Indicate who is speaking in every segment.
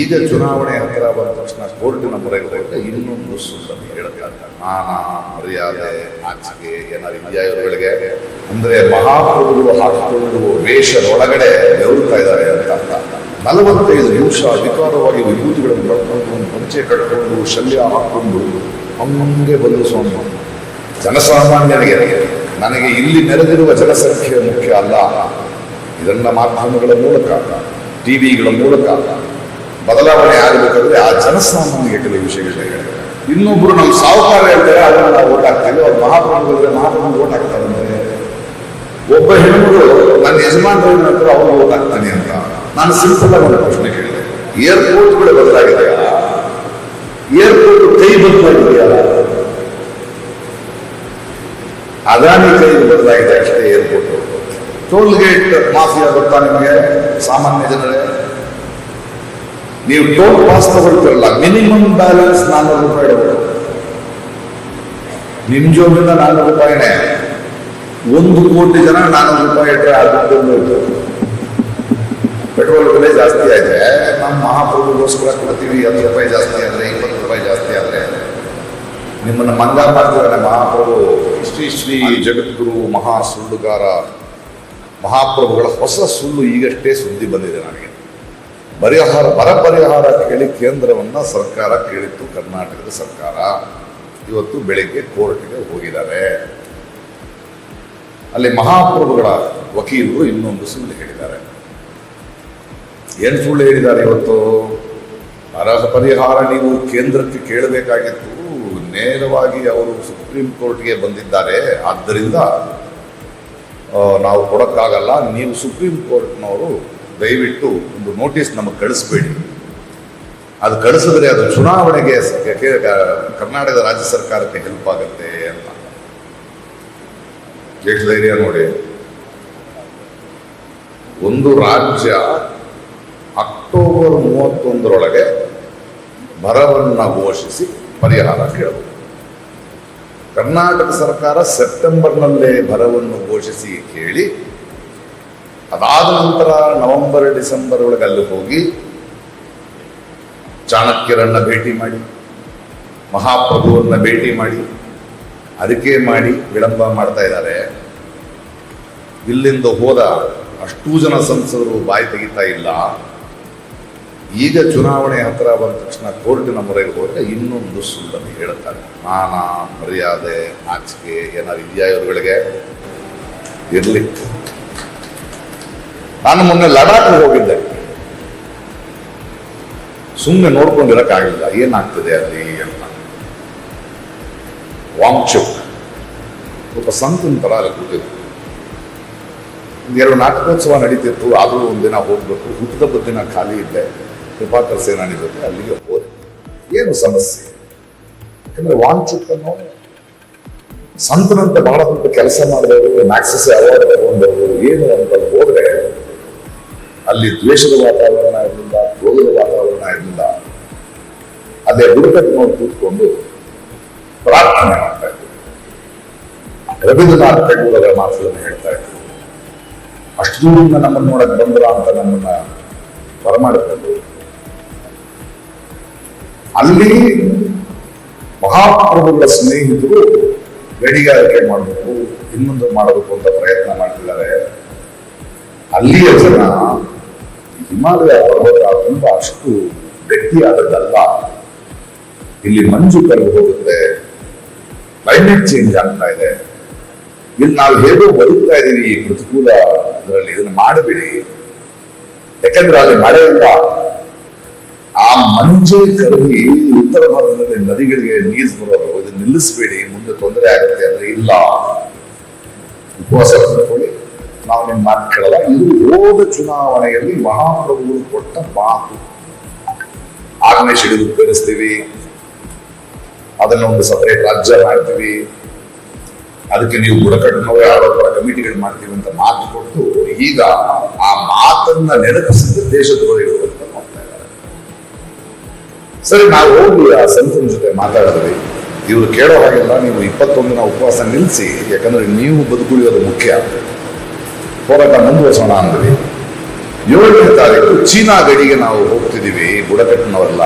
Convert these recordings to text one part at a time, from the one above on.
Speaker 1: ಈಗ ಚುನಾವಣೆ ಹತ್ತಿರ ಬಂದ ತಕ್ಷಣ ಕೋರ್ಟಿನ ಮೊರೆಗೆ ಹೋದ್ರೆ ಇನ್ನೊಂದು ಹೇಳಕ್ಕಾಗಲ್ಲ. ಮಾನ ಮರ್ಯಾದೆ, ಆಚೆಗೆ ಏನಾದ್ರು ಇದೆಯಾ ಇವರುಗಳಿಗೆ? ಅಂದ್ರೆ ಮಹಾಪ್ರಭುಗಳು ಹಾಕಿಕೊಂಡು ವೇಷದೊಳಗಡೆ ಬೆವರುತ್ತಾ ಇದ್ದಾರೆ ಅಂತ ಅರ್ಥ. ನಲವತ್ತೈದು ನಿಮಿಷ ಅಧಿಕಾರವಾಗಿ ವಿಭೂತಿಗಳನ್ನು ಕಳ್ಕೊಂಡು ಒಂದು ಪಂಚೆ ಕಟ್ಕೊಂಡು ಶಲ್ಯ ಹಾಕೊಂಡು ಹಂಗೆ ಬಂದು ಸ್ವಾಮಿ. ಜನಸಾಮಾನ್ಯರಿಗೆ ನನಗೆ ಇಲ್ಲಿ ನೆರೆದಿರುವ ಜನಸಂಖ್ಯೆ ಮುಖ್ಯ ಅಲ್ಲ. ಇದನ್ನ ಮಾಧ್ಯಮಗಳ ಮೂಲಕ, ಟಿವಿಗಳ ಮೂಲಕ ಬದಲಾವಣೆ ಆಗಬೇಕಾದ್ರೆ ಆ ಜನಸಾಮಾನ್ಯರಿಗೆ ಕೆಲವು ವಿಷಯ ಇನ್ನೊಬ್ರು ನಮ್ಮ ಸಾಹುಕಾರ ಹೇಳ್ತಾರೆ, ಅದನ್ನು ನಾವು ಓಟ್ ಹಾಕ್ತೀವಿ. ಅವ್ರು ಮಹಾಪ್ರಭು ಇದ್ರೆ ಮಹಾಪ್ರಭು ಓಟ್ ಹಾಕ್ತಾರಂತೆ. ಒಬ್ಬ ಹೆಣ್ಣುಗಳು ನನ್ನ ಯಜಮಾನ್ರ ಹತ್ರ ಅವನು ಓಟ್ ಹಾಕ್ತಾನೆ ಅಂತ. ನಾನು ಸಿಂಪಲ್ ಆಗಿ ಪ್ರಶ್ನೆ ಕೇಳಿದೆ. ಏರ್ಪೋರ್ಟ್ಗಳು ಬದಲಾಗಿದೆಯಾ? ಏರ್ಪೋರ್ಟ್ ಕೈ ಬದಲಾಗಿದೆಯಾ? ಅದಾನಿ ಕೈ ಬದಲಾಗಿದೆ ಅಷ್ಟೇ ಏರ್ಪೋರ್ಟ್. ಟೋಲ್ ಗೇಟ್ ಮಾಫಿಯಾ ಗೊತ್ತಾ ನಿಮಗೆ, ಸಾಮಾನ್ಯ ಜನರೇ. ನೀವು ಟೋಲ್ ಪಾಸ್ ತಗೊಳ್ತಿರಲ್ಲ ಮಿನಿಮಮ್ ಬ್ಯಾಲೆನ್ಸ್ ನಾನ್ನೂರು ರೂಪಾಯಿ ಇಡಬೇಕು ನಿಮ್ ಜೋಬಿಂದ ನಾನ್ನೂರು ರೂಪಾಯಿನೇ ಒಂದು ಕೋಟಿ ಜನ ನಾನ್ನೂರು ರೂಪಾಯಿ ಇಟ್ಟರೆ ಅದು ಪೆಟ್ರೋಲ್ ಬೆಲೆ ಜಾಸ್ತಿ ಆಗಿದೆ ನಮ್ಮ ಮಹಾಪ್ರಭುಗೋಸ್ಕರ ಕೊಡ್ತೀವಿ, ಹತ್ತು ರೂಪಾಯಿ ಜಾಸ್ತಿ ಆದರೆ, ಇಪ್ಪತ್ತು ರೂಪಾಯಿ ಜಾಸ್ತಿ ಆದರೆ. ನಿಮ್ಮನ್ನು ಮಂಗ ಮಾಡ್ತಿದ್ದಾರೆ ಮಹಾಪ್ರಭು. ಶ್ರೀ ಶ್ರೀ ಜಗದ್ಗುರು ಮಹಾ ಸುಳ್ಳುಗಾರ ಮಹಾಪ್ರಭುಗಳ ಹೊಸ ಸುಳ್ಳು ಈಗಷ್ಟೇ ಸುದ್ದಿ ಬಂದಿದೆ ನನಗೆ. ಪರಿಹಾರ ಬರ ಪರಿಹಾರ ಕೇಳಿ ಕೇಂದ್ರವನ್ನು ಸರ್ಕಾರ ಕೇಳಿತ್ತು, ಕರ್ನಾಟಕದ ಸರ್ಕಾರ. ಇವತ್ತು ಬೆಳಿಗ್ಗೆ ಕೋರ್ಟ್ಗೆ ಹೋಗಿದ್ದಾರೆ. ಅಲ್ಲಿ ಮಹಾಪ್ರಭುಗಳ ವಕೀಲರು ಇನ್ನೊಂದು ಸುಳ್ಳು ಹೇಳಿದ್ದಾರೆ. ಏನು ಸುಳ್ಳು ಹೇಳಿದ್ದಾರೆ ಇವತ್ತು? ಬರ ಪರಿಹಾರ ನೀವು ಕೇಂದ್ರಕ್ಕೆ ಕೇಳಬೇಕಾಗಿತ್ತು. ನೇರವಾಗಿ ಅವರು ಸುಪ್ರೀಂ ಕೋರ್ಟ್ಗೆ ಬಂದಿದ್ದಾರೆ. ಆದ್ದರಿಂದ ನಾವು ಕೊಡೋಕ್ಕಾಗಲ್ಲ. ನೀವು ಸುಪ್ರೀಂ ಕೋರ್ಟ್ನವರು ದಯವಿಟ್ಟು ಒಂದು ನೋಟಿಸ್ ನಮಗೆ ಕಳಿಸ್ಬೇಡಿ. ಅದು ಕಳಿಸಿದ್ರೆ ಅದು ಚುನಾವಣೆಗೆ ಕರ್ನಾಟಕದ ರಾಜ್ಯ ಸರ್ಕಾರಕ್ಕೆ ಹೆಲ್ಪ್ ಆಗುತ್ತೆ ಅಂತ. ಎಷ್ಟು ಧೈರ್ಯ ನೋಡಿ. ಒಂದು ರಾಜ್ಯ ಅಕ್ಟೋಬರ್ ಮೂವತ್ತೊಂದರೊಳಗೆ ಬರವನ್ನು ಘೋಷಿಸಿ ಪರಿಹಾರ ಕೇಳಬಹುದು ಕರ್ನಾಟಕ ಸರ್ಕಾರ ಸೆಪ್ಟೆಂಬರ್ನಲ್ಲೇ ಬರವನ್ನು ಘೋಷಿಸಿ ಕೇಳಿ ಅದಾದ ನಂತರ ನವೆಂಬರ್, ಡಿಸೆಂಬರ್ ಒಳಗೆ ಅಲ್ಲಿ ಹೋಗಿ ಚಾಣಕ್ಯರನ್ನ ಭೇಟಿ ಮಾಡಿ, ಮಹಾಪ್ರಭುವನ್ನ ಭೇಟಿ ಮಾಡಿ ಅದಕ್ಕೆ ಮಾಡಿ ವಿಳಂಬ ಮಾಡ್ತಾ ಇದ್ದಾರೆ. ಇಲ್ಲಿಂದ ಹೋದ ಅಷ್ಟೂ ಜನ ಸಂಸದರು ಬಾಯಿ ತೆಗಿತಾ ಇಲ್ಲ. ಈಗ ಚುನಾವಣೆ ಹತ್ರ ಬಂದ ತಕ್ಷಣ ಕೋರ್ಟಿನ ಮೊರೆಗೆ ಹೋದರೆ ಇನ್ನೊಂದು ಸುಳ್ಳನ್ನು ಹೇಳುತ್ತಾರೆ ಮಾನ, ಮರ್ಯಾದೆ ನಾಚಿಕೆ ಏನಾರು ಇದೆಯಾ ಇವರುಗಳಿಗೆ? ಇರ್ಲಿ. ನಾನು ಮೊನ್ನೆ ಲಡಾಖ್ಗೆ ಹೋಗಿದ್ದೆ. ಸುಮ್ಮನೆ ನೋಡ್ಕೊಂಡಿರಕ್ಕಾಗಿಲ್ಲ. ಏನಾಗ್ತದೆ ಅಲ್ಲಿ ಅಂತ. ವಾಂಗ್ಚುಕ್. ಒಬ್ಬ ಸಂತನ ಥರ ಅಲ್ಲಿ ಕೂತಿದ್ರು ಎರಡು ನಾಟಕೋತ್ಸವ ನಡೀತಿತ್ತು. ಆದರೂ ಒಂದಿನ ಹೋಗ್ಬೇಕು. ಹುಟ್ಟದ ದಿನ ಖಾಲಿ ಇದ್ದೆ. ಕೃಪಾಕರ್ ಸೇನಾನಿ ಜೊತೆ ಅಲ್ಲಿಗೆ ಹೋದೆ. ಏನು ಸಮಸ್ಯೆ? ಯಾಕಂದ್ರೆ ವಾಂಚುಕ್ ಅನ್ನೋ ಸಂತನಂತೆ ಬಹಳ ದೊಡ್ಡ ಕೆಲಸ ಮಾಡಿದವರು ಮ್ಯಾಕ್ಸಸ್ ಅವಾರ್ಡ್ ತಗೊಂಡವರು, ಏನು ಅಂತ ಹೋದ್ರೆ ಅಲ್ಲಿ ದ್ವೇಷದ ವಾತಾವರಣ ಇರಲಿಲ್ಲ ಕ್ರೋಧದ ವಾತಾವರಣ ಇರಲಿಲ್ಲ. ಅದೇ ಬುಡಕಟ್ಟು ನೋಡಿ ಕೂತ್ಕೊಂಡು ಪ್ರಾರ್ಥನೆ ಮಾಡ್ತಾ ಇದ್ರು. ರವೀಂದ್ರನಾಥ್ ಮಾತುಗಳನ್ನು ಹೇಳ್ತಾ ಇದ್ರು. ಅಷ್ಟು ದೂರದಿಂದ ನಮ್ಮನ್ನು ನೋಡಕ್ ಬಂದ್ರ ಅಂತ ನಮ್ಮನ್ನ ಬರಮಾಡಿಕೊಂಡು ಅಲ್ಲಿ ಮಹಾಪ್ರಭುಗಳ ಸ್ನೇಹಿತರು ಗಡಿಗಾರಿಕೆ ಮಾಡಬೇಕು ಇನ್ನೊಂದು ಮಾಡಬೇಕು ಅಂತ ಪ್ರಯತ್ನ ಮಾಡ್ತಿದ್ದಾರೆ. ಅಲ್ಲಿಯ ಜನ ಹಿಮಾಲಯ ಪರ್ವತ ತುಂಬಾ ಅಷ್ಟು ಗಟ್ಟಿಯಾದದ್ದಲ್ಲ. ಇಲ್ಲಿ ಮಂಜು ಕರಗಿ ಹೋಗುತ್ತೆ. ಕ್ಲೈಮೇಟ್ ಚೇಂಜ್ ಆಗ್ತಾ ಇದೆ. ಇಲ್ಲಿ ನಾವು ಹೇಗೋ ಬದುಕ್ತಾ ಇದೀವಿ ಈ ಪ್ರತಿಕೂಲ ಇದರಲ್ಲಿ ಇದನ್ನ ಮಾಡಬೇಡಿ. ಯಾಕಂದ್ರೆ ಅಲ್ಲಿ ಮಳೆ ಇಲ್ಲ. ಆ ಮಂಜು ಕರಗಿ ಉತ್ತರ ಭಾರತದಲ್ಲಿ ನದಿಗಳಿಗೆ ನೀರು ಬರೋದು ನಿಲ್ಲಿಸಬೇಡಿ, ಮುಂದೆ ತೊಂದರೆ ಆಗುತ್ತೆ ಅಂದ್ರೆ ಇಲ್ಲ. ಉಪವಾಸ ನಾವು ಮಾತು ಕೇಳಲ್ಲ ಇದು ಹೋದ ಚುನಾವಣೆಯಲ್ಲಿ ಮಹಾಪ್ರಭುಗಳು ಕೊಟ್ಟ ಮಾತು. ಆರನೇ ಶಿಡಿಲು ಉಪಯೋಗಿಸ್ತೀವಿ ಅದನ್ನ ಒಂದು ಸಪರೇಟ್ ರಾಜ್ಯ ಮಾಡ್ತೀವಿ. ಅದಕ್ಕೆ ನೀವು ಬುಡಕಟ್ಟಿನವೇ ಆರೋಪರ ಕಮಿಟಿಗಳು ಮಾಡ್ತೀವಿ ಅಂತ ಮಾತು ಕೊಟ್ಟು ಈಗ ಆ ಮಾತನ್ನ ನೆನಪಿಸಿದ ದೇಶದ್ರೋಹಿಗಳು ಅಂತ ಮಾಡ್ತಾ ಇದ್ದಾರೆ ಸರಿ, ನಾವು ಹೋಗಿ ಆ ಸಂತನ ಜೊತೆ ಮಾತಾಡಿದ್ವಿ ಇವರು ಕೇಳೋ ಹಾಗೆಲ್ಲ, ನೀವು ಇಪ್ಪತ್ತೊಂದಿನ ಉಪವಾಸ ನಿಲ್ಲಿಸಿ ಯಾಕಂದ್ರೆ ನೀವು ಬದುಕುಳಿಯೋದು ಮುಖ್ಯ. ಹೋರಾಟ ಮುಂದುವರಿಸೋಣ ಅಂದ್ವಿ. ಏಳನೇ ತಾರೀಕು ಚೀನಾ ಗಡಿಗೆ ನಾವು ಹೋಗ್ತಿದ್ದೀವಿ, ಬುಡಕಟ್ಟಿನವರೆಲ್ಲ.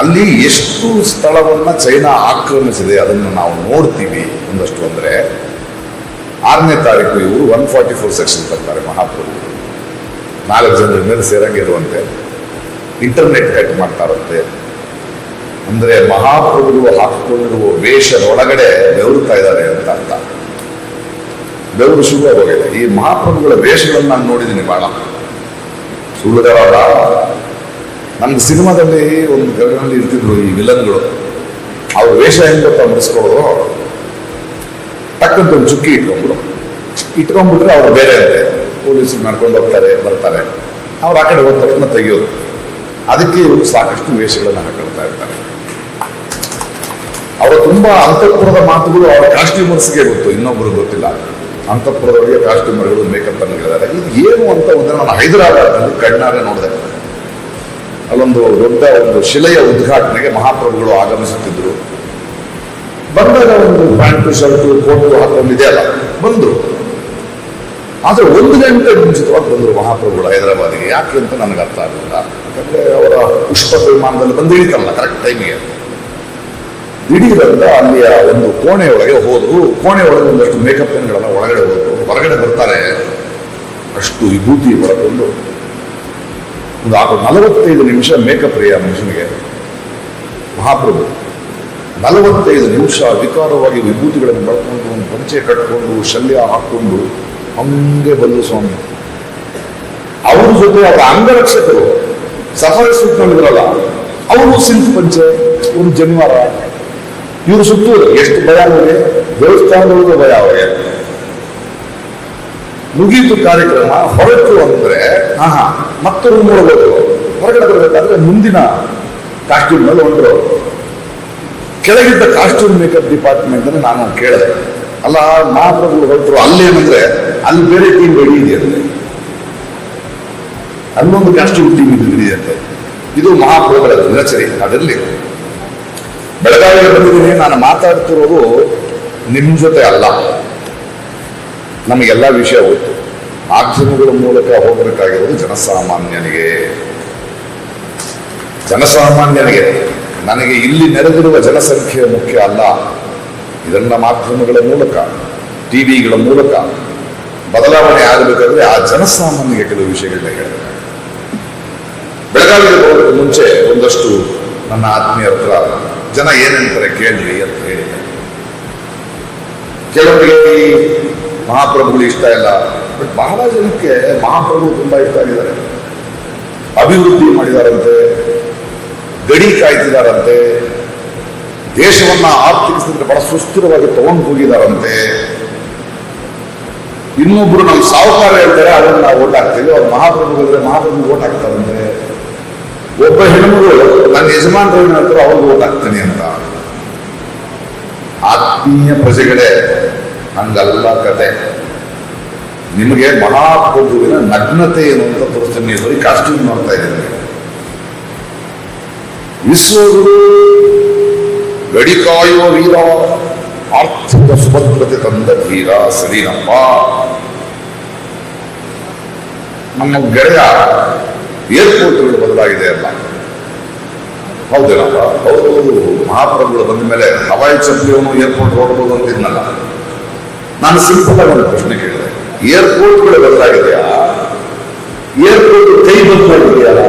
Speaker 1: ಅಲ್ಲಿ ಎಷ್ಟು ಸ್ಥಳವನ್ನು ಚೈನಾ ಆಕ್ರಮಿಸಿದೆ ಅದನ್ನು ನಾವು ನೋಡ್ತೀವಿ ಒಂದಷ್ಟು ಅಂದರೆ. ಆರನೇ ತಾರೀಕು ಇವರು ಒನ್ ಫಾರ್ಟಿ ಫೋರ್ ಸೆಕ್ಷನ್ ಬರ್ತಾರೆ ಮಹಾಪ್ರಭು. ನಾಲ್ಕು ಜನರ ಮೇಲೆ ಸೇರಂಗಿರುವಂತೆ ಇಂಟರ್ನೆಟ್ ಕಟ್ ಮಾಡ್ತಾರಂತೆ ಅಂದರೆ ಮಹಾಪ್ರಭುಗಳು ಹಾಕಿಕೊಂಡಿರುವ ವೇಷದ ಒಳಗಡೆ ಬೆವರುತ್ತಾ ಇದ್ದಾರೆ ಅಂತ ಅರ್ಥ. ಬೆವರು ಶುರು ಹೋಗಿದೆ ಈ ಮಹಾಪ್ರಭುಗಳ ವೇಷಗಳನ್ನು ನಾನು ನೋಡಿದ್ದೀನಿ ಬಹಳ. ಸುಳ್ಳುಗಾರ ನಮ್ಮ ಸಿನಿಮಾದಲ್ಲಿ ಒಂದು ಗರಡಿನಲ್ಲಿ ಇರ್ತಿದ್ರು ಈ ವಿಲನ್ಗಳು. ಅವ್ರ ವೇಷ ಹೆಂಗ್ ಗೊತ್ತಾ ತಕ್ಕಂತ ಒಂದು ಚುಕ್ಕಿ ಇಟ್ಕೊಂಡ್ಬಿಡು. ಇಟ್ಕೊಂಡ್ಬಿಟ್ರೆ ಅವ್ರು ಬೇರೆ ಅಂತೆ. ಪೊಲೀಸ್ ಮಾಡ್ಕೊಂಡು ಹೋಗ್ತಾರೆ, ಬರ್ತಾರೆ. ಅವ್ರು ಆ ಕಡೆ ಹೋದ ತಕ್ಷಣ ತೆಗೆಯೋದು. ಅದಕ್ಕೆ ಇವರು ಸಾಕಷ್ಟು ವೇಷಗಳನ್ನು ಹಾಕೊಳ್ತಾ ಇರ್ತಾರೆ. ಅವರ ತುಂಬಾ ಅಂತಃಪುರದ ಮಾತುಗಳು ಅವರ ಕಾಸ್ಟ್ಯೂಮರ್ಸ್ಗೆ ಗೊತ್ತು ಇನ್ನೊಬ್ಬರು ಗೊತ್ತಿಲ್ಲ. ಅಂತಃಪುರದವರಿಗೆ ಕಾಸ್ಟ್ಯೂಮರ್ಗಳು ಮೇಕಪ್ ಅನ್ನು ಹೇಳಿದ್ದಾರೆ ಇದು ಏನು ಅಂತ ಒಂದು ನಾನು ಹೈದರಾಬಾದ್ನಲ್ಲಿ ಕಣ್ಣಾರೆ ನೋಡಿದೆ. ಅಲ್ಲೊಂದು ದೊಡ್ಡ ಒಂದು ಶಿಲೆಯ ಉದ್ಘಾಟನೆಗೆ ಮಹಾಪ್ರಭುಗಳು ಆಗಮಿಸುತ್ತಿದ್ದರು. ಬಂದಾಗ ಒಂದು ಪ್ಯಾಂಟು, ಶರ್ಟು, ಕೋಟು ಹಾಕೊಂಡಿದೆ ಅಲ್ಲ ಬಂದು ಆದ್ರೆ ಒಂದು ಗಂಟೆ ಮುಂಚಿತವಾಗಿ ಬಂದರು ಮಹಾಪ್ರಭುಗಳು ಹೈದರಾಬಾದಿಗೆ. ಯಾಕೆ ಅಂತ ನನಗೆ ಅರ್ಥ ಆಗಲಿಲ್ಲ ಯಾಕಂದ್ರೆ ಅವರ ಪುಷ್ಪ ವಿಮಾನದಲ್ಲಿ ಬಂದು ಇಳಿತಾರಲ್ಲ ಕರೆಕ್ಟ್ ಟೈಮಿಗೆ ದಿಢೀರಂತ ಅಲ್ಲಿಯ ಒಂದು ಕೋಣೆ ಒಳಗೆ ಹೋದ್ರು ಕೋಣೆ ಒಳಗೆ ಒಂದಷ್ಟು ಮೇಕಪ್ ಪೆನ್ಗಳೆಲ್ಲ ಒಳಗಡೆ ಹೋದ್ರು, ಹೊರಗಡೆ ಬರ್ತಾರೆ. ಅಷ್ಟು ವಿಭೂತಿ ಹೊರಕೊಂಡು ಒಂದು ಆರು ನಲವತ್ತೈದು ನಿಮಿಷ ಮೇಕಪ್ ರೀ ಆ ಮನುಷ್ಯನಿಗೆ. ಮಹಾಪ್ರಭು, ನಲವತ್ತೈದು ನಿಮಿಷ ವಿಕಾರವಾಗಿ ವಿಭೂತಿಗಳನ್ನು ಬಳಕೊಂಡು ಒಂದು ಪಂಚೆ ಕಟ್ಕೊಂಡು, ಶಲ್ಯ ಹಾಕೊಂಡು ಹಂಗೆ ಬಂದು ಸ್ವಾಮಿ. ಅವ್ರ ಜೊತೆ ಅವರ ಅಂಗರಕ್ಷಕರು, ಸಫಾರಿ ಸುತ್ತಲಿದ್ರಲ್ಲ ಅವರು ಸಿಲ್ಕ್ ಪಂಚೆ, ಒಂದು ಜನಿವಾರ. ಇವರು ಸುತ್ತು ಎಷ್ಟು ಭಯ ಅವರಿಗೆ ದೇವಸ್ಥಾನದವ್ರಿಗೂ ಭಯ ಅವರಿಗೆ. ಮುಗೀತು ಕಾರ್ಯಕ್ರಮ ಹೊರಟು ಅಂದ್ರೆ ಹಾ. ಮತ್ತೊಂದು ನೋಡ್ಬೋದು. ಹೊರಗಡೆ ಬರಬೇಕಾದ್ರೆ ಮುಂದಿನ ಕಾಸ್ಟ್ಯೂಮ್ ಮೇಲೆ ಹೊಂಟರು ಕೆಳಗಿದ್ದ ಕಾಸ್ಟ್ಯೂಮ್ ಮೇಕಪ್ ಡಿಪಾರ್ಟ್ಮೆಂಟ್ ಅಂದ್ರೆ ನಾನು ಕೇಳಿದೆ. ಅಲ್ಲ ಮಹಾಪ್ರಭುಗಳು ಹೊರಟರು ಅಲ್ಲೇನಂದ್ರೆ ಅಲ್ಲಿ ಬೇರೆ ಟೀಮ್ ರೆಡಿ ಅಂದ್ರೆ ಅಲ್ಲೊಂದು ಕಾಸ್ಟ್ಯೂಮ್ ಟೀಮ್ ಇದು ಇದೆಯಂತೆ ಇದು ಮಹಾಪ್ರಭುಗಳ ದಿನಚರಿ ಅದರಲ್ಲಿ. ಬೆಳಗಾವಿಗೆ ನಾನು ಮಾತಾಡ್ತಿರೋದು ನಿಮ್ಮ ಜೊತೆ ಅಲ್ಲ. ನಮಗೆಲ್ಲ ವಿಷಯ ಗೊತ್ತು. ಮಾಧ್ಯಮಗಳ ಮೂಲಕ ಹೋಗಬೇಕಾಗಿರೋದು ಜನಸಾಮಾನ್ಯನಿಗೆ. ಜನಸಾಮಾನ್ಯನಿಗೆ. ನನಗೆ ಇಲ್ಲಿ ನೆರೆದಿರುವ ಜನಸಂಖ್ಯೆ ಮುಖ್ಯ ಅಲ್ಲ. ಇದನ್ನ ಮಾಧ್ಯಮಗಳ ಮೂಲಕ ಟಿವಿಗಳ ಮೂಲಕ ಬದಲಾವಣೆ ಆಗಬೇಕಾದ್ರೆ ಆ ಜನಸಾಮಾನ್ಯರಿಗೆ ಕೆಲವು ವಿಷಯಗಳನ್ನ ಹೇಳಬೇಕು. ಬೆಳಗಾವಿಗೆ ಹೋಗೋದಕ್ಕೆ ಮುಂಚೆ ಒಂದಷ್ಟು ನನ್ನ ಆತ್ಮೀಯರ ಹತ್ರ ಜನ ಏನಂತಾರೆ ಕೇಳ್ರಿ ಅಂತ ಹೇಳಿದೆ ಕೆಲವರಿಗೆ ಮಹಾಪ್ರಭುಗಳು ಇಷ್ಟ ಇಲ್ಲ ಬಟ್ ಬಹಳ ಜನಕ್ಕೆ ಮಹಾಪ್ರಭು ತುಂಬಾ ಇಷ್ಟ ಆಗಿದ್ದಾರೆ. ಅಭಿವೃದ್ಧಿ ಮಾಡಿದಾರಂತೆ, ಗಡಿ ಕಾಯ್ತಿದಾರಂತೆ, ದೇಶವನ್ನ ಆರ್ಥಿಕ ಸ್ಥಿತಿ ಬಹಳ ಸುಸ್ಥಿರವಾಗಿ ತಗೊಂಡು ಹೋಗಿದಾರಂತೆ. ಇನ್ನೊಬ್ರು ನಮ್ಮ ಸಾಹುಕಾರ ಹೇಳ್ತಾರೆ, ಅದನ್ನ ನಾವು ಓಟ್ ಹಾಕ್ತೀವಿ. ಅವ್ರು ಮಹಾಪ್ರಭುಗಳಿದ್ರೆ ಮಹಾಪ್ರಭು ಓಟ್ ಹಾಕ್ತಾರಂತೆ. ಒಬ್ಬ ಹೆಣ್ಮಗಳು ನನ್ನ ಯಜಮಾನ್ರು ಏನ್ ಹೇಳ್ತಾರೋ ಅವ್ರಿಗೆ ಓದಾಗ್ತಾನೆ ಅಂತ. ಆತ್ಮೀಯ ಪ್ರಜೆಗಳೇ, ಹಂಗಲ್ಲ ಕತೆ. ನಿಮಗೆ ಮಹಾಪ್ರಭುವಿನ ನಗ್ನತೆ ಏನು ಅಂತ ತೋರಿಸ್ತೀನಿ ಸರಿ ಕಾಸ್ಟ್ಯೂಮ್ ನೋಡ್ತಾ ಇದ್ದೀನಿ ವಿಶ್ವಗುರು ಗಡಿ ಕಾಯುವ ವೀರ, ಆರ್ಥಿಕ ಸುಭದ್ರತೆ ತಂದ ವೀರ ಸರಿನಪ್ಪ. ನಮ್ಮ ಗೆಳೆಯ ಏರ್ಪೋರ್ಟ್ಗಳು ಬದಲಾಗಿದೆ ಅಲ್ಲ. ಹೌದೇನಪ್ಪ ಹೌದು. ಮಹಾಪ್ರಭುಗಳು ಬಂದ ಮೇಲೆ ಹವಾಯಿ ಚಪ್ಪಿಯವನು ಏರ್ಪೋರ್ಟ್ ಹೊರಡ್ಬೋದು ಅಂತಿದ್ನಲ್ಲ ನಾನು ಸಿಂಪಲ್ ಆಗಿ ಪ್ರಶ್ನೆ ಕೇಳಿದೆ. ಏರ್ಪೋರ್ಟ್ಗಳು ಬದಲಾಗಿದೆಯಾ? ಏರ್ಪೋರ್ಟ್ ಕೈ ಬದಲಾಗಿದೆಯಲ್ಲ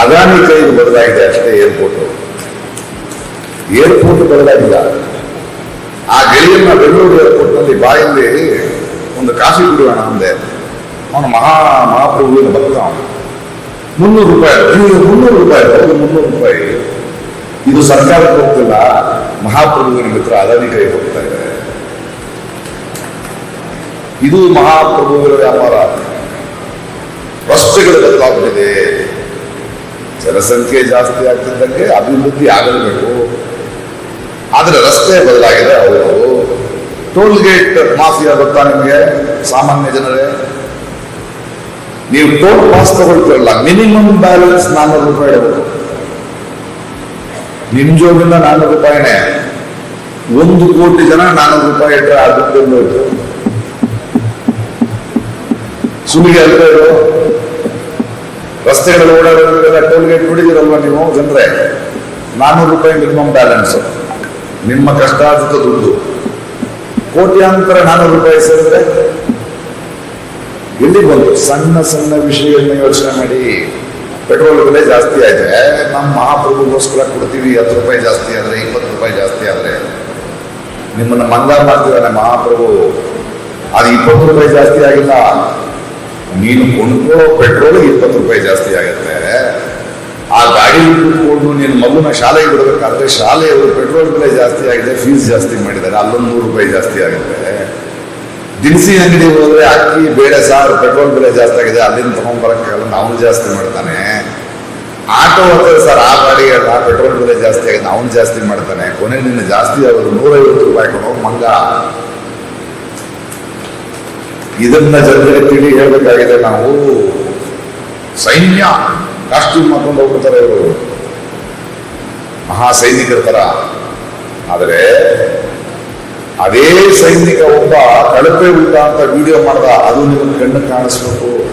Speaker 1: ಅದಾನಿ ಕೈ ಬದಲಾಗಿದೆ ಅಷ್ಟೇ ಏರ್ಪೋರ್ಟ್. ಏರ್ಪೋರ್ಟ್ ಬದಲಾಗಿಲ್ಲ. ಆ ಗೆಳೆಯನ್ನ ಬೆಂಗಳೂರು ಏರ್ಪೋರ್ಟ್ನಲ್ಲಿ ಬಾಯಲ್ಲಿ ಒಂದು ಕಾಫಿ ಕುಡಿಯೋಣ ಅಂದೆ. ಅವನು ಮಹಾ ಮಹಾಪ್ರಭುವಿನ ಭಕ್ತ ಅವನು. ಮುನ್ನೂರು ರೂಪಾಯಿ ಅಯ್ಯೋ, ಮುನ್ನೂರು ರೂಪಾಯಿ ಹೌದು ಮುನ್ನೂರು ರೂಪಾಯಿ. ಇದು ಸರ್ಕಾರಕ್ಕೆ ಹೋಗ್ತಿಲ್ಲ ಮಹಾಪ್ರಭುವಿನ ಮಿತ್ರ ಅದಾನಿ ಕೈ ಹೋಗ್ತಾ ಇದೆ. ಇದು ಮಹಾಪ್ರಭುವಿನ ವ್ಯಾಪಾರ. ರಸ್ತೆಗಳು ಬದಲಾಗುತ್ತಿದೆ ಜನಸಂಖ್ಯೆ ಜಾಸ್ತಿ ಆಗ್ತಿದ್ದಂಗೆ ಅಭಿವೃದ್ಧಿ ಆಗಲೇಬೇಕು ಆದರೆ ರಸ್ತೆ ಬದಲಾಗಿದೆ ಅವರು ಟೋಲ್ ಗೇಟ್ ಮಾಫಿಯಾ ಗೊತ್ತಾ ನಿಮಗೆ ಸಾಮಾನ್ಯ ಜನರೇ. ನೀವು ಟೋಲ್ ಪಾಸ್ ತಗೊಳ್ತಿರಲ್ಲ. ಮಿನಿಮಮ್ ಬ್ಯಾಲೆನ್ಸ್ ನಾನ್ನೂರು ರೂಪಾಯಿ ಇಡಬೇಕು. ನಿಮ್ ಜೋಬಿಂದ ನಾನ್ನೂರು ರೂಪಾಯಿನೇ. ಒಂದು ಕೋಟಿ ಜನ ನಾನ್ನೂರು ರೂಪಾಯಿ ಇಟ್ಟರೆ ಆ ದುಡ್ಡು ಸುಲಿಗೆ ಅಲ್ವೇ ಇದು ಓಡಾಡೋದ್ರೆಲ್ಲ ಟೋಲ್ ಗೇಟ್ ನೋಡಿದಿರಲ್ವಾ ನೀವು ಜನರೇ? ನಾನ್ನೂರು ರೂಪಾಯಿ ಮಿನಿಮಮ್ ಬ್ಯಾಲೆನ್ಸ್ ನಿಮ್ಮ ಕಷ್ಟಾರ್ಜಿತ ದುಡ್ಡು. ಕೋಟ್ಯಾಂತರ ನಾನ್ನೂರು ರೂಪಾಯಿ ಸೇರಿದ್ರೆ ಎಲ್ಲಿ ಬಂದು ಸಣ್ಣ ಸಣ್ಣ ವಿಷಯಗಳನ್ನ ಯೋಚನೆ ಮಾಡಿ. ಪೆಟ್ರೋಲ್ ಬೆಲೆ ಜಾಸ್ತಿ ಆಯ್ತು ನಮ್ಮ ಮಹಾಪ್ರಭುಗೋಸ್ಕರ ಕೊಡ್ತೀವಿ ಹತ್ತು ರೂಪಾಯಿ ಜಾಸ್ತಿ ಆದ್ರೆ, ಇಪ್ಪತ್ತು ರೂಪಾಯಿ ಜಾಸ್ತಿ ಆದ್ರೆ. ನಿಮ್ಮನ್ನ ಮಂಗ ಮಾಡ್ತಿದ್ದಾನೆ ಮಹಾಪ್ರಭು? ಅದು ಇಪ್ಪತ್ತು ರೂಪಾಯಿ ಜಾಸ್ತಿ ಆಗಿಲ್ಲ. ನೀನು ಕೊಂಡ್ಕೊಳ್ಳೋ ಪೆಟ್ರೋಲ್ ಇಪ್ಪತ್ತು ರೂಪಾಯಿ ಜಾಸ್ತಿ ಆಗುತ್ತೆ. ಆ ಗಾಡಿ ಕೊಂಡು ನೀನು ಮಗುನ ಶಾಲೆಗೆ ಬಿಡಬೇಕಾದ್ರೆ ಶಾಲೆಯವರು ಪೆಟ್ರೋಲ್ ಬೆಲೆ ಜಾಸ್ತಿ ಆಗಿದೆ ಫೀಸ್ ಜಾಸ್ತಿ ಮಾಡಿದ್ದಾರೆ. ಅಲ್ಲೊಂದು ನೂರು ರೂಪಾಯಿ ಜಾಸ್ತಿ ಆಗುತ್ತೆ. ದಿನಸಿ ಅಂಗಡಿ ಹೋದ್ರೆ ಅಕ್ಕಿ, ಬೇಳೆ, ಸಾರು, ಪೆಟ್ರೋಲ್ ಬೆಲೆ ಜಾಸ್ತಿ ಆಗಿದೆ, ಅಲ್ಲಿಂದ ತಗೊಂಡ್ ಬರಕ್ಕಾಗಲ್ಲ ನಾವು ಜಾಸ್ತಿ ಮಾಡ್ತಾನೆ. ಆಟೋ ಹೋದ್ರೆ ಸರ್, ಆ ಗಾಡಿ ಆ ಪೆಟ್ರೋಲ್ ಬೆಲೆ ಜಾಸ್ತಿ ಆಗಿದೆ ಅವನು ಜಾಸ್ತಿ ಮಾಡ್ತಾನೆ. ಕೊನೆ ನಿನ್ನ ಜಾಸ್ತಿ ಆಗೋದು ನೂರೈವತ್ತು ರೂಪಾಯಿ ಕೊಡೋ ಮಂಗ. ಇದನ್ನ ಜನರಿಗೆ ತಿಳಿ ಹೇಳಬೇಕಾಗಿದೆ, ನಾವು ಸೈನ್ಯ, ಕಾಸ್ಟ್ಯೂಮ್ ಹಾಕೊಂಡು ಹೋಗ್ತಾರೆ ಇವರು. ಮಹಾ ಸೈನಿಕರ ತರ ಆದರೆ ಅದೇ ಸೈನಿಕ ಒಬ್ಬ ಕಳಪೆ ಉಂಟ ಅಂತ ವಿಡಿಯೋ ಮಾಡಿದ, ಅದು ನಿಮ್ಮ ಕಣ್ಣು ಕಾಣಿಸ್ಬೇಕು.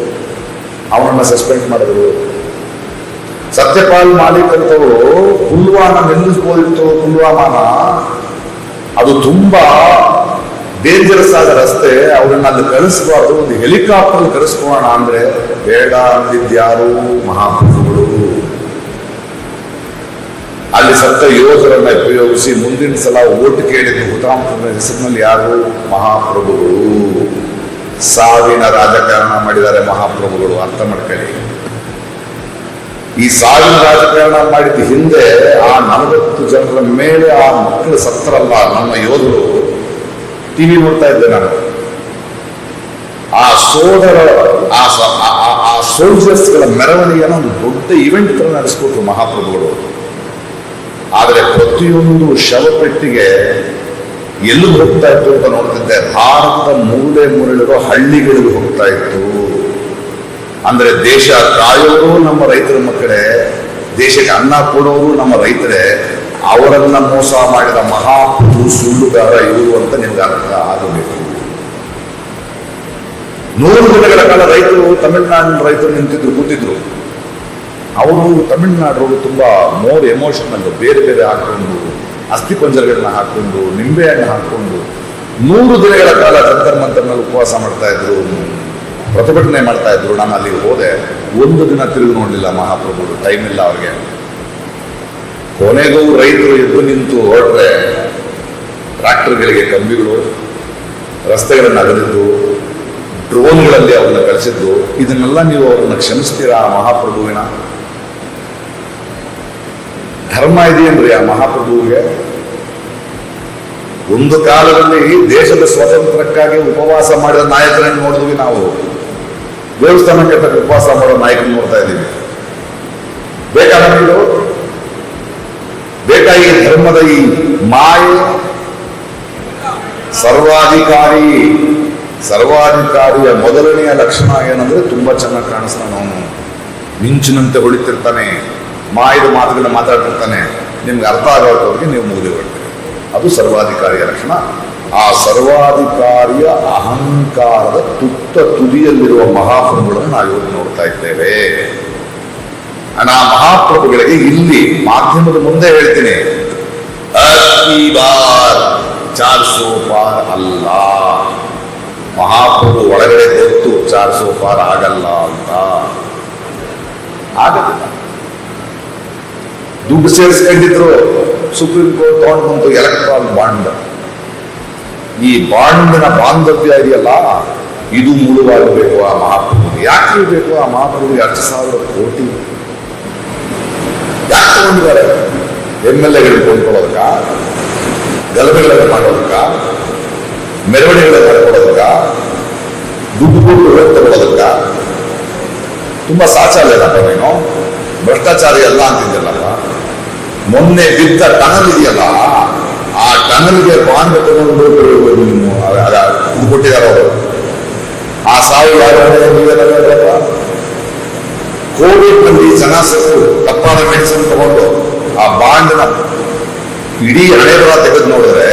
Speaker 1: ಅವನನ್ನ ಸಸ್ಪೆಂಡ್ ಮಾಡಿದ್ರು. ಸತ್ಯಪಾಲ್ ಮಾಲಿಕ್ ಅಂತವರು ಪುಲ್ವಾಮ ನಿಲ್ಲಿಸ್ಬೋದಿತ್ತು, ಪುಲ್ವಾಮಾನ. ಅದು ತುಂಬಾ ಡೇಂಜರಸ್ ಆದ ರಸ್ತೆ. ಅವ್ರನ್ನ ಅಲ್ಲಿ ಕಳಿಸಬಾರ್ದು ಒಂದು ಹೆಲಿಕಾಪ್ಟರ್ ಕಳಿಸ್ಕೋಣ ಅಂದ್ರೆ ಬೇಡ ಅಂದಿದ್ಯಾರು ಮಹಾಪ್ರಭುಗಳು ಅಲ್ಲಿ ಸತ್ತ ಯೋಧರನ್ನ ಉಪಯೋಗಿಸಿ ಮುಂದಿನ ಸಲ ಓಟ್ ಕೇಳಿದ ಹುತಾಂತನ ಹೆಸರಿನಲ್ಲಿ ಯಾರು? ಮಹಾಪ್ರಭುಗಳು. ಸಾವಿನ ರಾಜಕಾರಣ ಮಾಡಿದ್ದಾರೆ ಮಹಾಪ್ರಭುಗಳು. ಅರ್ಥ ಮಾಡ್ಕೊಳ್ಳಿ. ಈ ಸಾವಿನ ರಾಜಕಾರಣ ಮಾಡಿದ ಹಿಂದೆ ಆ ನಲವತ್ತು ಜನರ ಮೇಲೆ ಆ ಮಕ್ಕಳು ಸತ್ತರಲ್ಲ ನಮ್ಮ ಯೋಧರು. ಟಿವಿ ನೋಡ್ತಾ ಇದ್ದೆ ನಾನು. ಆ ಸೋದರ, ಆ ಸೋಲ್ಜರ್ಸ್ಗಳ ಮೆರವಣಿಗೆಯನ್ನು ಒಂದು ದೊಡ್ಡ ಇವೆಂಟ್ ತರ ನಡೆಸ್ಕೊಟ್ರು ಮಹಾಪ್ರಭುಗಳು. ಆದರೆ ಪ್ರತಿಯೊಂದು ಶವಪೆಟ್ಟಿಗೆ ಎಲ್ಲಿ ಹೋಗ್ತಾ ಇತ್ತು ಅಂತ ನೋಡ್ತಿದ್ದೆ. ಭಾರತದ ಮೂಲೆ ಮೂಲೆಗಳಿರೋ ಹಳ್ಳಿಗಳಿಗೆ ಹೋಗ್ತಾ ಇತ್ತು. ಅಂದ್ರೆ ದೇಶ ಕಾಯೋರು ನಮ್ಮ ರೈತರ ಮಕ್ಕಳೇ, ದೇಶಕ್ಕೆ ಅನ್ನ ಕೊಡೋರು, ನಮ್ಮ ರೈತರೇ, ಅವರನ್ನ ಮೋಸ ಮಾಡಿದ ಮಹಾಪುರು ಸುಳ್ಳುಗಾರ ಇವರು ಅಂತ ನಿಮ್ಗೆ ಅರ್ಥ ಆಗಬೇಕು. ನೂರು ದಿನಗಳ ಕಾಲ ರೈತರು, ತಮಿಳುನಾಡಿನ ರೈತರು ನಿಂತಿದ್ರು, ಕೂತಿದ್ರು. ಅವರು ತಮಿಳ್ನಾಡು ತುಂಬ ಮೋರ್ ಎಮೋಷನಲ್ ಬೇರೆ ಬೇರೆ ಹಾಕೊಂಡು ಅಸ್ಥಿ ಪಂಜರಗಳನ್ನ ಹಾಕೊಂಡು, ನಿಂಬೆಹಣ್ಣು ಹಾಕೊಂಡು ನೂರು ದಿನಗಳ ಕಾಲ ಜಂತರ್ ಮಂತರ್ನಲ್ಲಿ ಉಪವಾಸ ಮಾಡ್ತಾ ಇದ್ರು, ಪ್ರತಿಭಟನೆ ಮಾಡ್ತಾ ಇದ್ರು. ನಾನು ಅಲ್ಲಿಗೆ ಹೋದೆ, ಒಂದು ದಿನ ತಿರುಗಿ ನೋಡಲಿಲ್ಲ ಮಹಾಪ್ರಭುಗಳು ಟೈಮ್ ಇಲ್ಲ ಅವ್ರಿಗೆ. ಕೊನೆಗೂ ರೈತರು ಎದ್ದು ನಿಂತು ಹೊರಟ್ರೆ ಟ್ರಾಕ್ಟರ್ಗಳಿಗೆ ಕಂಬಿಗಳು, ರಸ್ತೆಗಳನ್ನು ಅಗದಿದ್ದು ಡ್ರೋನ್ಗಳಲ್ಲಿ ಅವ್ರನ್ನ ಕಳಿಸಿದ್ದು ಇದನ್ನೆಲ್ಲ ನೀವು ಅವ್ರನ್ನ ಕ್ಷಮಿಸ್ತೀರಾ ಮಹಾಪ್ರಭುವಿನ? ಧರ್ಮ ಇದೆಯೇನ್ರಿ ಆ ಮಹಾಪ್ರಭುವಿಗೆ ಒಂದು ಕಾಲದಲ್ಲಿ ದೇಶದ ಸ್ವಾತಂತ್ರ್ಯಕ್ಕಾಗಿ ಉಪವಾಸ ಮಾಡಿದ ನಾಯಕರನ್ನು ನೋಡಿದ್ವಿ ನಾವು. ದೇವಸ್ಥಾನಕ್ಕೆ ತಕ್ಕ ಉಪವಾಸ ಮಾಡೋ ನಾಯಕನ ನೋಡ್ತಾ ಇದ್ದೀವಿ. ಬೇಕಾದ ಬೇಕಾಗಿ ಧರ್ಮದ ಈ ಮಾಯೆ ಸರ್ವಾಧಿಕಾರಿ, ಸರ್ವಾಧಿಕಾರಿಯ ಮೊದಲನೆಯ ಲಕ್ಷಣ ಏನಂದ್ರೆ ತುಂಬಾ ಚೆನ್ನಾಗಿ ಕಾಣಿಸ್ತಾನೆ ಅವನು. ಮಿಂಚಿನಂತೆ ಹೊಳಿತಿರ್ತಾನೆ. ಮಾಯದ ಮಾತುಗಳನ್ನ ಮಾತಾಡ್ತಿರ್ತಾನೆ. ನಿಮ್ಗೆ ಅರ್ಥ ಆಗೋವರೆಗೆ ನೀವು ಮುಗಿದು ಬಿಡ್ತೀರಿ. ಅದು ಸರ್ವಾಧಿಕಾರಿಯ ಲಕ್ಷಣ. ಆ ಸರ್ವಾಧಿಕಾರಿಯ ಅಹಂಕಾರದ ತುತ್ತ ತುದಿಯಲ್ಲಿರುವ ಮಹಾಪ್ರಭುಗಳನ್ನು ನಾವು ಇವತ್ತು ನೋಡ್ತಾ ಇದ್ದೇವೆ. ಆ ಮಹಾಪ್ರಭುಗಳಿಗೆ ಇಲ್ಲಿ ಮಾಧ್ಯಮದ ಮುಂದೆ ಹೇಳ್ತೀನಿ. ಚಾರ್ ಸೋಪಾರ್ ಅಲ್ಲ. ಮಹಾಪ್ರಭು ಒಳಗಡೆ ಗೊತ್ತು ಚಾರ್ ಸೋಪಾರ್ ಆಗಲ್ಲ ಅಂತ. ಆಗಲಿಲ್ಲ ದುಡ್ಡು ಸೇರಿಸ್ಕೊಂಡಿದ್ರು ಸುಪ್ರೀಂ ಕೋರ್ಟ್ ತಗೊಂಡು ಬಂತು ಎಲೆಕ್ಟ್ರಾನ್ ಬಾಂಡ್ ಈ ಬಾಂಡಿನ ಬಾಂಧವ್ಯ ಇದೆಯಲ್ಲ, ಇದು ಮುಳುವಾಗಬೇಕು ಆ ಮಹಾಪ್ರಭುಗೆ. ಯಾಕೆ ಬೇಕು ಆ ಮಹಾಪ್ರಭುಗೆ? ಹತ್ತು ಸಾವಿರ ಕೋಟಿ. ಯಾಕೆ ತಗೊಂಡಿದ್ದಾರೆ? ಎಂ ಎಲ್ ಎಗಳು ಕೊಂಡ್ಕೊಳ್ಳೋದಕ್ಕ, ಗಲಭೆಗಳನ್ನು ಮಾಡೋದಕ್ಕ, ಮೆರವಣಿಗೆಗಳನ್ನು ಮಾಡ್ಕೊಳ್ಳೋದಕ್ಕ, ದುಡ್ಡು ಕೊಟ್ಟು ತಗೊಳ್ಳೋದಕ್ಕ. ತುಂಬಾ ಸಾಚಾಲೇನಪ್ಪ ನೀನು. ಭ್ರಷ್ಟಾಚಾರಿ ಅಲ್ಲ ಅಂತಿದ್ದಲ್ಲಪ್ಪ ಮೊನ್ನೆ ಬಿದ್ದ ಟನಲ್ ಇದೆಯಲ್ಲ ಆ ಟನಲ್ಗೆ ಬಾಂಡ್ ತಗೊಂಡು ಇದು ಕೊಟ್ಟಿದ್ದಾರೆ ಅವರು. ಆ ಸಾವು ಕೋವಿಡ್ನಲ್ಲಿ ಜನ ಸತ್ತು, ತಪ್ಪಾದ ಮೆಡಿಸಿನ್ ತಗೊಂಡು ಆ ಬಾಂಡ್ನ ಇಡೀ ಹಣೆ ತೆಗೆದು ನೋಡಿದ್ರೆ,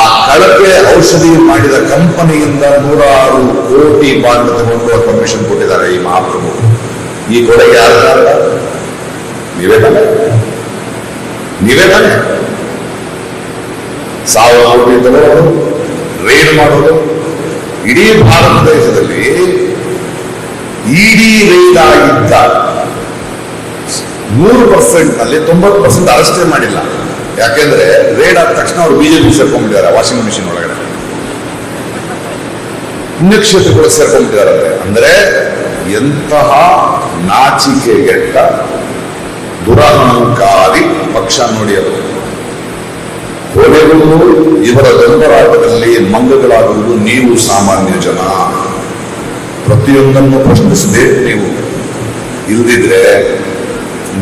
Speaker 1: ಆ ಕಳಪೆ ಔಷಧಿ ಮಾಡಿದ ಕಂಪನಿಯಿಂದ ನೂರಾರು ಕೋಟಿ ಬಾಂಡ್ ತಗೊಂಡು ಪರ್ಮಿಷನ್ ಕೊಟ್ಟಿದ್ದಾರೆ ಈ ಮಹಾಪ್ರಭು. ಈ ಕೊಡೆಗೆ ಯಾರು? ನೀವೇ ನೀವೇ ತಾನೆ ಸಾವಿರ ಕೋಟಿ ರೈಡ್ ಮಾಡೋದು ಇಡೀ ಭಾರತ ದೇಶದಲ್ಲಿ ಇಡೀ ರೈಡ್ ಆಗಿದ್ದ ನೂರು ಪರ್ಸೆಂಟ್ ಅಲ್ಲಿ ತೊಂಬತ್ತು ಪರ್ಸೆಂಟ್ ಅರೆಸ್ಟೇ ಮಾಡಿಲ್ಲ. ಯಾಕೆಂದ್ರೆ ರೇಡ್ ಆದ ತಕ್ಷಣ ಅವರು ಬಿಜೆಪಿ ಸೇರ್ಕೊಂಡ್ಬಿಟ್ಟಿದ್ದಾರೆ, ವಾಷಿಂಗ್ ಮಿಷಿನ್ ಒಳಗಡೆ. ಪುಣ್ಯಕ್ಷೇತ್ರಗಳು ಸೇರ್ಕೊಂಡ್ಬಿಟ್ಟಿದ್ದಾರೆ ಅಂದ್ರೆ ಎಂತಹ ನಾಚಿಕೆಗೆಟ್ಟ ದುರಹಂಕಾರಿ ಪಕ್ಷ ನೋಡಿ ಅದು. ಕೊನೆಗೂ ಇವರ ಗಂಭರಾಟದಲ್ಲಿ ಮಂಗಗಳಾಗುವುದು ನೀವು ಸಾಮಾನ್ಯ ಜನ. ಪ್ರತಿಯೊಂದನ್ನು ಪ್ರಶ್ನಿಸಬೇಕು ನೀವು. ಇಲ್ದಿದ್ರೆ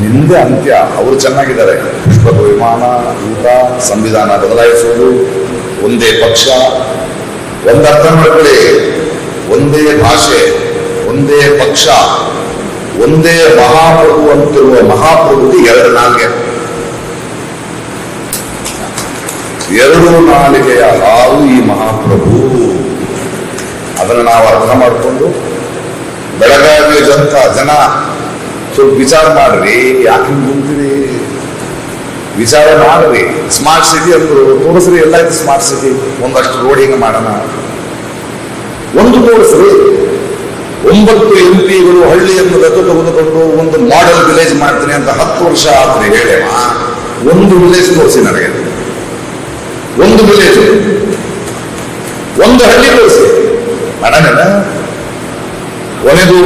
Speaker 1: ನಿಂದೆ ಅಂತ್ಯ. ಅವರು ಚೆನ್ನಾಗಿದ್ದಾರೆ. ಪುಷ್ಪಕ ವಿಮಾನ ಊಟ, ಸಂವಿಧಾನ ಬದಲಾಯಿಸುವುದು. ಒಂದೇ ಪಕ್ಷ. ಒಂದರ್ಥ ಮಾಡ್ಕೊಳ್ಳಿ. ಒಂದೇ ಭಾಷೆ, ಒಂದೇ ಪಕ್ಷ. ಒಂದೇ ಮಹಾಪ್ರಭು ಅಂತಿರುವ ಮಹಾಪ್ರಭುಗೆ ಎರಡು ನಾಲ್ಗೆ. ಎರಡು ನಾಲಿಗೆಯ ಹಾಲು ಈ ಮಹಾಪ್ರಭು. ಅದನ್ನು ನಾವು ಅರ್ಥ ಮಾಡಿಕೊಂಡು ಬೆಳಗಾವಿ ಜನತ ಜನ ಸ್ವಲ್ಪ ವಿಚಾರ ಮಾಡ್ರಿ, ಯಾಕೆ ಕುಂತೀರಿ ವಿಚಾರ ಮಾಡ್ರಿ. ಸ್ಮಾರ್ಟ್ ಸಿಟಿ ಅಂದ್ರು ತೋರಿಸ್ರಿ, ಎಲ್ಲ ಸ್ಮಾರ್ಟ್ ಸಿಟಿ ಒಂದಷ್ಟು ರೋಡ್ ಹಿಂಗೆ ಮಾಡೋಣ. ಒಂದು ತೋರಿಸ್ರಿ. ಒಂಬತ್ತು ಎಂ ಪಿಗಳು ಹಳ್ಳಿಯನ್ನು ದತ್ತು ತೆಗೆದುಕೊಂಡು ಒಂದು ಮಾಡೆಲ್ ವಿಲೇಜ್ ಮಾಡ್ತೀನಿ ಅಂತ ಹತ್ತು ವರ್ಷ ಆದ್ರೆ ಹೇಳೇಮ ಒಂದು ವಿಲೇಜ್ ತೋರಿಸಿ ನನಗೆ. ಒಂದು ವಿಲೇಜ್ ಒಂದು ಹಳ್ಳಿ ತೋರಿಸಿ. ಮಾಡೋಣ ಕೊನೆಗೂ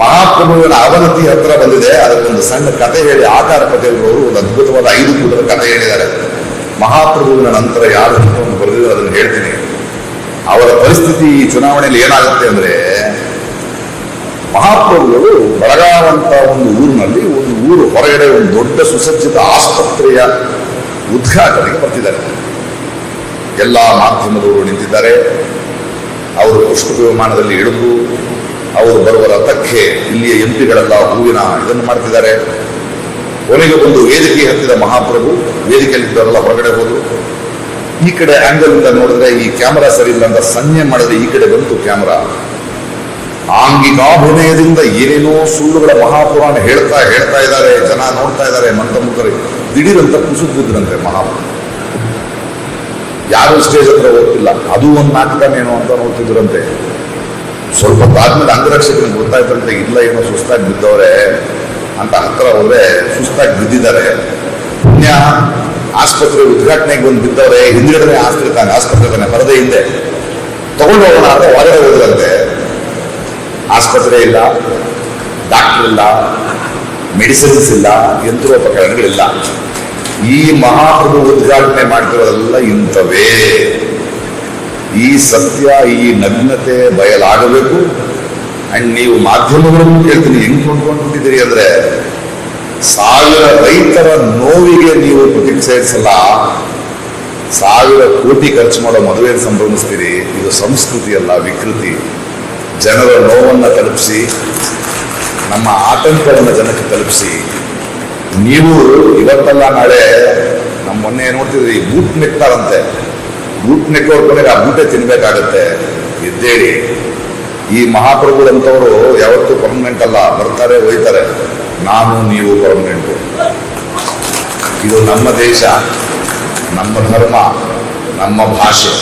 Speaker 1: ಮಹಾಪ್ರಭುವಿನ ಅವನತಿ ಹತ್ರ ಬಂದಿದೆ. ಅದಕ್ಕೊಂದು ಸಣ್ಣ ಕತೆ ಹೇಳಿ. ಆಕಾರ ಪಟೇಲ್ರವರು ಒಂದು ಅದ್ಭುತವಾದ ಐದು ಪುಟದ ಕಥೆ ಹೇಳಿದ್ದಾರೆ. ಮಹಾಪ್ರಭುವಿನ ನಂತರ ಯಾರು ಬರೆದಿದ್ರು ಅದನ್ನು ಹೇಳ್ತೀನಿ. ಅವರ ಪರಿಸ್ಥಿತಿ ಈ ಚುನಾವಣೆಯಲ್ಲಿ ಏನಾಗುತ್ತೆ ಅಂದ್ರೆ ಮಹಾಪ್ರಭುಗಳು ಬೆಳಗಾವಂತ ಒಂದು ಊರಿನಲ್ಲಿ ಒಂದು ಊರು ಹೊರಗಡೆ ಒಂದು ದೊಡ್ಡ ಸುಸಜ್ಜಿತ ಆಸ್ಪತ್ರೆಯ ಉದ್ಘಾಟನೆಗೆ ಬರ್ತಿದ್ದಾರೆ. ಎಲ್ಲ ಮಾಧ್ಯಮದವರು ನಿಂತಿದ್ದಾರೆ. ಅವರು ಪುಷ್ಪ ವಿಮಾನದಲ್ಲಿ ಇಳಿದು, ಅವರು ಬರುವ ರಥಕ್ಕೆ ಇಲ್ಲಿಯ ಎಂಪಿಗಳೆಲ್ಲ ಹೂವಿನ ಇದನ್ನು ಮಾಡ್ತಿದ್ದಾರೆ. ಕೊನೆಗೆ ಒಂದು ವೇದಿಕೆ ಹತ್ತಿದ ಮಹಾಪ್ರಭು ವೇದಿಕೆಯಲ್ಲಿದ್ದವರೆಲ್ಲ ಹೊರಗಡೆ ಹೋದರು. ಈ ಕಡೆ ಆಂಗಲ್ ಇಂದ ನೋಡಿದ್ರೆ ಈ ಕ್ಯಾಮರಾ ಸರಿ ಇಲ್ಲ ಅಂತ ಸಂಜೆ ಮಾಡಿದ್ರೆ ಈ ಕಡೆ ಬಂತು ಕ್ಯಾಮರಾ ಆಂಗಿಕಾಭಿನಯದಿಂದ ಏನೇನೋ ಸುಳ್ಳುಗಳ ಮಹಾಪುರಾಣ ಹೇಳ್ತಾ ಹೇಳ್ತಾ ಇದ್ದಾರೆ, ಜನ ನೋಡ್ತಾ ಇದ್ದಾರೆ ಮಂತ್ರಮುಗ್ಧರು ದಿಢೀರಂತ ಕುಸಿದ್ರಂತೆ ಮಹಾಪುರಾಣ. ಯಾರು ಸ್ಟೇಜ್ ಹತ್ರ ಓದ್ತಿಲ್ಲ ಅದು ಒಂದು ನಾಟಕನೇನೋ ಅಂತ ನೋಡ್ತಿದ್ರಂತೆ. ಸ್ವಲ್ಪ ಆದ್ಮೇಲೆ ಅಂಗರಕ್ಷಕರಿಗೆ ಗೊತ್ತಾಯ್ತಂತೆ, ಇಲ್ಲ ಏನೋ ಸುಸ್ತಾಗಿ ಬಿದ್ದವ್ರೆ, ಅಂತ ಹತ್ರ ಹೋದ್ರೆ ಸುಸ್ತಾಗಿ ಬಿದ್ದಿದ್ದಾರೆ. ಪುಣ್ಯ, ಆಸ್ಪತ್ರೆ ಉದ್ಘಾಟನೆಗೆ ಬಂದು ಬಿದ್ದವ್ರೆ ಹಿಂದ್ಗಡೆ ಆಸ್ಪತ್ರೆ ತಾನೆ ಆಸ್ಪತ್ರೆ ತಾನೆ, ಪರದೆ ಹಿಂದೆ. ತಗೊಂಡು ಹೋಗೋಣ ಅಂತ ಹೊರಗಡೆ ಹೋದ್ರಂತೆ. ಆಸ್ಪತ್ರೆ ಇಲ್ಲ ಡಾಕ್ಟರ್ ಇಲ್ಲ ಮೆಡಿಸಿನ್ಸ್ ಇಲ್ಲ ಯಂತ್ರೋಪಕರಣಗಳಿಲ್ಲ ಈ ಮಹಾಪ್ರಭು ಉದ್ಘಾಟನೆ ಮಾಡ್ತಿರೋದೆಲ್ಲ ಇಂಥವೇ. ಈ ಸತ್ಯ, ಈ ನಗ್ನತೆ ಬಯಲಾಗಬೇಕು. ಅಂಡ್ ನೀವು ಮಾಧ್ಯಮಗಳನ್ನು ಕೇಳ್ತೀನಿ, ಹೆಂಗ್ ಕೊಂಡ್ಕೊಂಡ್ಬಿಟ್ಟಿದ್ದೀರಿ ಅಂದ್ರೆ, ಸಾವಿರ ರೈತರ ನೋವಿಗೆ ನೀವು ಪ್ರತಿಕ್ರಿಯಿಸಲ್ಲ ಸಾವಿರ ಕೋಟಿ ಖರ್ಚು ಮಾಡೋ ಮದುವೆ ಸಂಭ್ರಮಿಸ್ತೀರಿ. ಇದು ಸಂಸ್ಕೃತಿ ಅಲ್ಲ, ವಿಕೃತಿ. ಜನರ ನೋವನ್ನು ತಲುಪಿಸಿ, ನಮ್ಮ ಆತಂಕವನ್ನು ಜನಕ್ಕೆ ತಲುಪಿಸಿ, ನೀವು ಇವತ್ತಲ್ಲ ನಾಳೆ ನಮ್ಮ ಮೊನ್ನೆ ನೋಡ್ತಿದ್ರಿ, ಬೂಟ್ ನೆಕ್ತಾರಂತೆ ಬೂಟ್ ನೆಕ್ಕವ್ರ ಕೊನೆಗೆ ಆ ಬೂಟೆ ತಿನ್ಬೇಕಾಗತ್ತೆ. ಎದ್ದೇಳಿ. ಈ ಮಹಾಪ್ರಭುಗಳಂತವರು ಯಾವತ್ತೂ ಪರ್ಮನೆಂಟ್ ಅಲ್ಲ, ಬರ್ತಾರೆ, ಹೋಯ್ತಾರೆ. ನಾನು, ನೀವು ಪರ್ಮನೆಂಟು ಇದು ನಮ್ಮ ದೇಶ, ನಮ್ಮ ಧರ್ಮ, ನಮ್ಮ ಭಾಷೆ.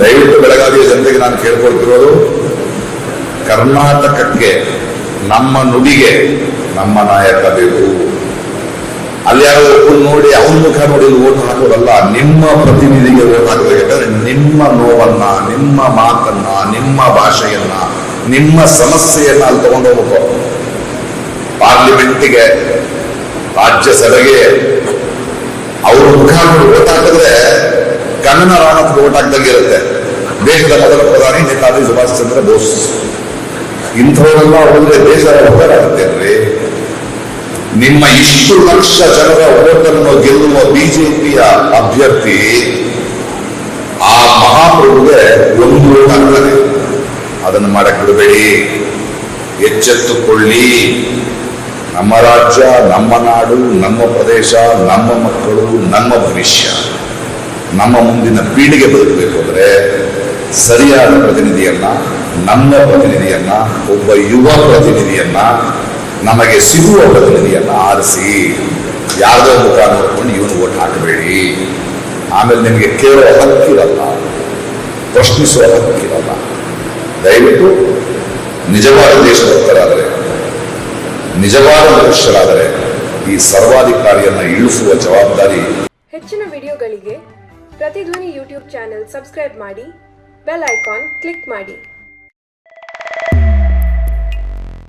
Speaker 1: ದಯವಿಟ್ಟು ಬೆಳಗಾವಿಯ ಜನತೆಗೆ ನಾನು ಕೇಳ್ಕೊಳ್ತಿರೋದು ಕರ್ನಾಟಕಕ್ಕೆ ನಮ್ಮ ನುಡಿಗೆ ನಮ್ಮ ನಾಯಕ ಬೇಕು. ಅಲ್ಲಿ ಯಾರೋ ಒಬ್ಬರು ನೋಡಿ ಅವನ ಮುಖ ನೋಡಿ ಓಟ್ ಹಾಕೋದಲ್ಲ, ನಿಮ್ಮ ಪ್ರತಿನಿಧಿಗೆ ಓಟ್ ನಿಮ್ಮ ನೋವನ್ನ, ನಿಮ್ಮ ಮಾತನ್ನ, ನಿಮ್ಮ ಭಾಷೆಯನ್ನ, ನಿಮ್ಮ ಸಮಸ್ಯೆಯನ್ನ ಅಲ್ಲಿ ತಗೊಂಡು ಹೋಗ್ಬೇಕು ಪಾರ್ಲಿಮೆಂಟಿಗೆ ರಾಜ್ಯಸಭೆಗೆ ಅವ್ರ ಮುಖ ನೋಡಿ ಓಟ್ ಹಾಕಿದ್ರೆ ಕನ್ನಡ ರಾಮತ್ ಓಟ್ ಹಾಕ್ದಂಗೆ ಇರುತ್ತೆ. ದೇಶದ ಮೊದಲ ಪ್ರಧಾನಿ ನೇತಾಜಿ ಸುಭಾಷ್ ಚಂದ್ರ ಬೋಸ್. ಇಂಥವರೆಲ್ಲ ಹೋದ್ರೆ ದೇಶ ಉದ್ಧಾರಾಗುತ್ತೇನ್ರಿ ನಿಮ್ಮ ಇಷ್ಟು ಲಕ್ಷ ಜನರ ಓಟನ್ನು ಗೆಲ್ಲುವ ಬಿಜೆಪಿಯ ಅಭ್ಯರ್ಥಿ ಆ ಮಹಾಪ್ರಭುಗೆ ಒಂದು ಓಟ್ ಅದನ್ನು ಮಾಡಕ್ ಬಿಡಬೇಡಿ. ಎಚ್ಚೆತ್ತುಕೊಳ್ಳಿ. ನಮ್ಮ ರಾಜ್ಯ, ನಮ್ಮ ನಾಡು, ನಮ್ಮ ಪ್ರದೇಶ, ನಮ್ಮ ಮಕ್ಕಳು, ನಮ್ಮ ಭವಿಷ್ಯ. ನಮ್ಮ ಮುಂದಿನ ಪೀಳಿಗೆ ಬದುಕಬೇಕು ಅಂದರೆ ಸರಿಯಾದ ಪ್ರತಿನಿಧಿಯನ್ನ ನಮ್ಮ ಪ್ರತಿನಿಧಿಯನ್ನ, ಒಬ್ಬ ಯುವ ಪ್ರತಿನಿಧಿಯನ್ನ, ನಮಗೆ ಸಿಗುವ ಪ್ರತಿನಿಧಿಯನ್ನ ಆರಿಸಿ, ಯಾರದೋ ಮುಖ ನೋಡ್ಕೊಂಡು ಇವನು ಓಟ್ ಹಾಕಬೇಡಿ. ಆಮೇಲೆ ನಿಮಗೆ ಕೇಳುವ ಹಕ್ಕಿರಲ್ಲ, ಪ್ರಶ್ನಿಸುವ ಹಕ್ಕಿರಲ್ಲ. ದಯವಿಟ್ಟು ನಿಜವಾದ ದೇಶಭಕ್ತರಾದರೆ, ನಿಜವಾದ ಮನುಷ್ಯರಾದರೆ, ಈ ಸರ್ವಾಧಿಕಾರಿಯನ್ನ ಇಳಿಸುವ ಜವಾಬ್ದಾರಿ
Speaker 2: ಹೆಚ್ಚಿನ ವಿಡಿಯೋಗಳಿಗೆ ಪ್ರತಿಧ್ವನಿ ಯೂಟ್ಯೂಬ್ ಚಾನೆಲ್ ಸಬ್ಸ್ಕ್ರೈಬ್ ಮಾಡಿ, ಬೆಲ್ ಐಕಾನ್ ಕ್ಲಿಕ್ ಮಾಡಿ.